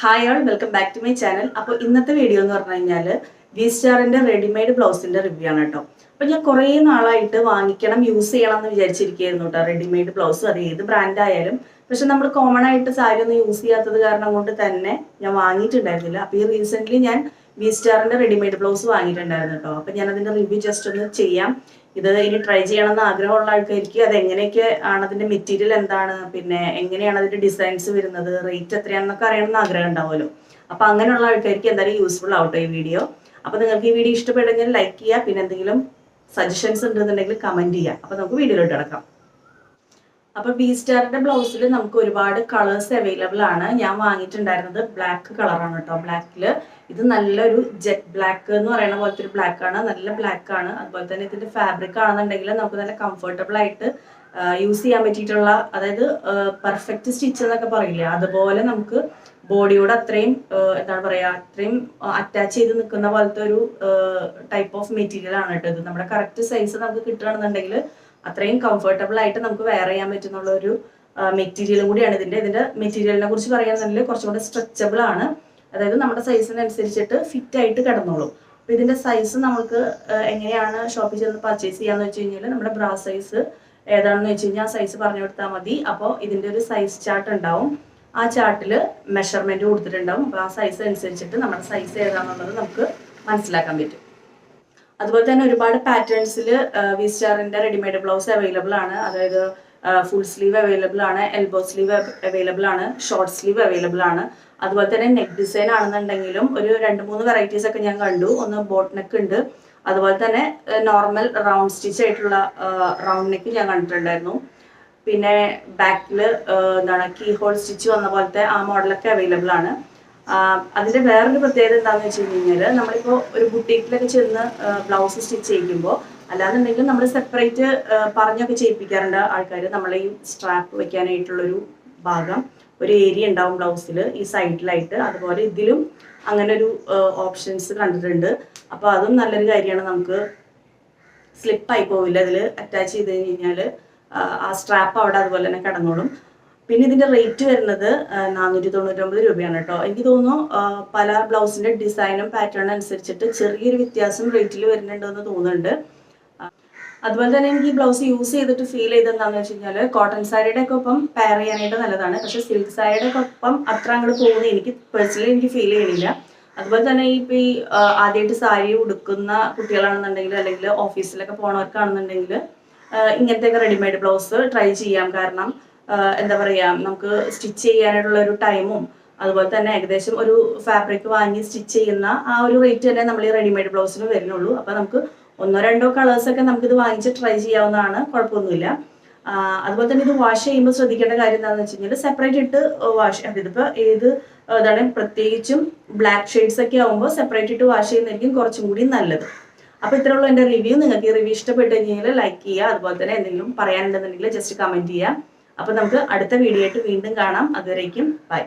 Hi all welcome back to my channel അപ്പോൾ ഇന്നത്തെ video എന്ന് പറഞ്ഞു കഴിഞ്ഞാൽ വി സ്റ്റാറിന്റെ റെഡിമെയ്ഡ് ബ്ലൗസിന്റെ റിവ്യൂ ആണ് കേട്ടോ. അപ്പോൾ ഞാൻ കുറേ നാളായിട്ട് വാങ്ങിക്കണം യൂസ് ചെയ്യണം എന്ന് വിചാരിച്ചിരിക്കുകയായിരുന്നു കേട്ടോ. റെഡിമെയ്ഡ് ബ്ലൗസ് അത് ഏത് ബ്രാൻഡ് ആയാലും. പക്ഷെ നമ്മൾ കോമൺ ആയിട്ട് സാരി ഒന്നും യൂസ് ചെയ്യാത്തത് കാരണം കൊണ്ട് തന്നെ ഞാൻ വാങ്ങിയിട്ടുണ്ടായിരുന്നില്ല. അപ്പോൾ ഈ റീസെന്റ്ലി ഞാൻ വി സ്റ്റാറിന്റെ റെഡിമെയ്ഡ് ബ്ലൗസ് വാങ്ങിയിട്ടുണ്ടായിരുന്നു കേട്ടോ അപ്പോൾ ഞാൻ അതിന്റെ റിവ്യൂ ജസ്റ്റ് ഒന്ന് ചെയ്യാം. ഇത് ഇനി ട്രൈ ചെയ്യണമെന്ന് ആഗ്രഹമുള്ള ആൾക്കാർക്ക് അത് എങ്ങനെയൊക്കെ ആണ് അതിന്റെ മെറ്റീരിയൽ എന്താണ്? പിന്നെ എങ്ങനെയാണ് അതിന്റെ ഡിസൈൻസ് വരുന്നത്? റേറ്റ് എത്രയാണെന്നൊക്കെ അറിയണമെന്ന് ആഗ്രഹം ഉണ്ടാവുമല്ലോ. അപ്പൊ അങ്ങനെയുള്ള ആൾക്കാർക്ക് എന്തായാലും യൂസ്ഫുൾ ആവട്ടെ ഈ വീഡിയോ അപ്പൊ നിങ്ങൾക്ക് ഈ വീഡിയോ ഇഷ്ടപ്പെട്ടെങ്കിൽ ലൈക്ക് ചെയ്യുക. പിന്നെ എന്തെങ്കിലും സജഷൻസ് ഉണ്ടെന്നുണ്ടെങ്കിൽ കമന്റ് ചെയ്യുക. അപ്പൊ നമുക്ക് വീഡിയോയിലോട്ട് കിടക്കാം. അപ്പൊ ബി സ്റ്റാറിന്റെ ബ്ലൗസിൽ നമുക്ക് ഒരുപാട് കളേഴ്സ് അവൈലബിൾ ആണ്. ഞാൻ വാങ്ങിയിട്ടുണ്ടായിരുന്നത് ബ്ലാക്ക് കളറാണ് കേട്ടോ ബ്ലാക്കിൽ ഇത് നല്ലൊരു ജെറ്റ് ബ്ലാക്ക് എന്ന് പറയുന്ന പോലത്തെ ഒരു ബ്ലാക്ക് ആണ്. നല്ല ബ്ലാക്ക് ആണ്. അതുപോലെ തന്നെ ഇതിന്റെ ഫാബ്രിക് ആണെന്നുണ്ടെങ്കിൽ നമുക്ക് നല്ല കംഫർട്ടബിൾ ആയിട്ട് യൂസ് ചെയ്യാൻ പറ്റിയിട്ടുള്ള അതായത് പെർഫെക്റ്റ് സ്റ്റിച്ച് എന്നൊക്കെ പറയില്ല? അതുപോലെ നമുക്ക് ബോഡിയോട് അത്രയും എന്താണ് പറയാ അത്രയും അറ്റാച്ച് ചെയ്ത് നിൽക്കുന്ന പോലത്തെ ഒരു ടൈപ്പ് ഓഫ് മെറ്റീരിയൽ ആണ് കേട്ടോ ഇത്. നമ്മുടെ കറക്റ്റ് സൈസ് നമുക്ക് കിട്ടുകയാണെന്നുണ്ടെങ്കിൽ അത്രയും കംഫർട്ടബിൾ ആയിട്ട് നമുക്ക് വെയർ ചെയ്യാൻ പറ്റുന്നുള്ള ഒരു മെറ്റീരിയലും കൂടിയാണ് ഇതിന്റെ. ഇതിന്റെ മെറ്റീരിയലിനെ കുറിച്ച് പറയുകയാണെന്നുണ്ടെങ്കിൽ കുറച്ചും കൂടെ സ്ട്രെച്ചബിൾ ആണ്. അതായത് നമ്മുടെ സൈസിനനുസരിച്ചിട്ട് ഫിറ്റ് ആയിട്ട് കിടന്നോളും. അപ്പൊ ഇതിന്റെ സൈസ് നമുക്ക് എങ്ങനെയാണ് ഷോപ്പിൽ ചെന്ന് പർച്ചേസ് ചെയ്യാന്ന് വെച്ച് കഴിഞ്ഞാൽ നമ്മുടെ ബ്രാ സൈസ് ഏതാണെന്ന് വെച്ച് കഴിഞ്ഞാൽ സൈസ് പറഞ്ഞു കൊടുത്താൽ മതി. അപ്പോൾ ഇതിന്റെ ഒരു സൈസ് ചാർട്ട് ഉണ്ടാവും. ആ ചാർട്ടിൽ മെഷർമെന്റ് കൊടുത്തിട്ടുണ്ടാവും. അപ്പോൾ ആ സൈസ് അനുസരിച്ചിട്ട് നമ്മുടെ സൈസ് ഏതാണെന്നുള്ളത് നമുക്ക് മനസ്സിലാക്കാൻ പറ്റും. അതുപോലെ തന്നെ ഒരുപാട് പാറ്റേൺസിൽ വി സ്റ്റാറിന്റെ റെഡിമെയ്ഡ് ബ്ലൗസ് അവൈലബിൾ ആണ്. അതായത് ഫുൾ സ്ലീവ് അവൈലബിൾ ആണ് എൽബോ സ്ലീവ് അവൈലബിൾ ആണ് ഷോർട്ട് സ്ലീവ് അവൈലബിൾ ആണ്. അതുപോലെ തന്നെ നെക്ക് ഡിസൈൻ ആണെന്നുണ്ടെങ്കിലും ഒരു രണ്ട് മൂന്ന് വെറൈറ്റീസ് ഒക്കെ ഞാൻ കണ്ടു. ഒന്ന് ബോട്ട് നെക്ക് ഉണ്ട്. അതുപോലെ തന്നെ നോർമൽ റൗണ്ട് സ്റ്റിച്ച് ആയിട്ടുള്ള റൗണ്ട് നെക്ക് ഞാൻ കണ്ടിട്ടുണ്ടായിരുന്നു. പിന്നെ ബാക്കിൽ എന്താണ് കീ ഹോൾ സ്റ്റിച്ച് വന്ന പോലത്തെ ആ മോഡലൊക്കെ അവൈലബിൾ ആണ്. അതിന്റെ വേറൊരു പ്രത്യേകത എന്താണെന്ന് വെച്ച് കഴിഞ്ഞാൽ നമ്മളിപ്പോൾ ഒരു ബുട്ടീക്കിലൊക്കെ ചെന്ന് ബ്ലൗസ് സ്റ്റിച്ച് ചെയ്യിക്കുമ്പോൾ അല്ലാന്നുണ്ടെങ്കിൽ നമ്മൾ സെപ്പറേറ്റ് പറഞ്ഞൊക്കെ ചെയ്യിപ്പിക്കാറുണ്ട് ആൾക്കാർ നമ്മളെ ഈ സ്ട്രാപ്പ് വെക്കാനായിട്ടുള്ളൊരു ഭാഗം ഒരു ഏരിയ ഉണ്ടാവും ബ്ലൗസിൽ ഈ സൈഡിലായിട്ട്. അതുപോലെ ഇതിലും അങ്ങനെ ഒരു ഓപ്ഷൻസ് കണ്ടിട്ടുണ്ട്. അപ്പോൾ അതും നല്ലൊരു കാര്യമാണ് നമുക്ക് സ്ലിപ്പായി പോവില്ല. അതിൽ അറ്റാച്ച് ചെയ്ത് കഴിഞ്ഞാൽ ആ സ്ട്രാപ്പ് അവിടെ അതുപോലെ തന്നെ കിടന്നോളും. പിന്നെ ഇതിന്റെ റേറ്റ് വരുന്നത് നാനൂറ്റി തൊണ്ണൂറ്റൊമ്പത് രൂപയാണ് കേട്ടോ എനിക്ക് തോന്നുന്നു പല ബ്ലൗസിന്റെ ഡിസൈനും പാറ്റേണും അനുസരിച്ചിട്ട് ചെറിയൊരു വ്യത്യാസം റേറ്റിൽ വരുന്നുണ്ടെന്ന് തോന്നുന്നുണ്ട്. അതുപോലെ തന്നെ എനിക്ക് ഈ ബ്ലൗസ് യൂസ് ചെയ്തിട്ട് ഫീൽ ചെയ്തെന്താന്ന് വെച്ച് കഴിഞ്ഞാൽ കോട്ടൺ സാരിയുടെ ഒക്കെ ഒപ്പം പെയർ ചെയ്യാനായിട്ട് നല്ലതാണ്. പക്ഷെ സിൽക്ക് സാരിയുടെ ഒക്കെ ഒപ്പം അത്ര അങ്ങോട്ട് തോന്നി എനിക്ക് പേഴ്സണലി എനിക്ക് ഫീൽ ചെയ്യുന്നില്ല. അതുപോലെ തന്നെ ഇപ്പൊ ഈ ആദ്യമായിട്ട് സാരി ഉടുക്കുന്ന കുട്ടികളാണെന്നുണ്ടെങ്കിൽ അല്ലെങ്കിൽ ഓഫീസിലൊക്കെ പോണവർക്കാണെന്നുണ്ടെങ്കിൽ ഇങ്ങനത്തെയൊക്കെ റെഡിമെയ്ഡ് ബ്ലൗസ് ട്രൈ ചെയ്യാം. കാരണം എന്താ പറയാ നമുക്ക് സ്റ്റിച്ച് ചെയ്യാനായിട്ടുള്ള ഒരു ടൈമും അതുപോലെ തന്നെ ഏകദേശം ഒരു ഫാബ്രിക് വാങ്ങി സ്റ്റിച്ച് ചെയ്യുന്ന ആ ഒരു റേറ്റ് തന്നെ നമ്മൾ ഈ റെഡിമെയ്ഡ് ബ്ലൗസിന് വരുന്നുള്ളൂ. അപ്പൊ നമുക്ക് ഒന്നോ രണ്ടോ കളേഴ്സ് ഒക്കെ നമുക്കിത് വാങ്ങിച്ച് ട്രൈ ചെയ്യാവുന്നതാണ് കുഴപ്പമൊന്നുമില്ല. അതുപോലെ തന്നെ ഇത് വാഷ് ചെയ്യുമ്പോൾ ശ്രദ്ധിക്കേണ്ട കാര്യം എന്താണെന്ന് വെച്ച് കഴിഞ്ഞാൽ സെപ്പറേറ്റ് ഇട്ട് വാഷ് ഇതിപ്പോ ഏത് ഇതാണ് പ്രത്യേകിച്ചും ബ്ലാക്ക് ഷെയ്ഡ്സ് ഒക്കെ ആകുമ്പോൾ സെപ്പറേറ്റ് ഇട്ട് വാഷ് ചെയ്യുന്നതായിരിക്കും കുറച്ചും കൂടി നല്ലത്. അപ്പൊ ഇത്രയുള്ള എന്റെ റിവ്യൂ നിങ്ങൾക്ക് ഈ റിവ്യൂ ഇഷ്ടപ്പെട്ട് കഴിഞ്ഞാൽ ലൈക്ക് ചെയ്യുക. അതുപോലെ തന്നെ എന്തെങ്കിലും പറയാനുണ്ടെന്നുണ്ടെങ്കിൽ ജസ്റ്റ് കമന്റ് ചെയ്യുക. അപ്പൊ നമുക്ക് അടുത്ത വീഡിയോ ആയിട്ട് വീണ്ടും കാണാം. അതുവരേക്കും ബൈ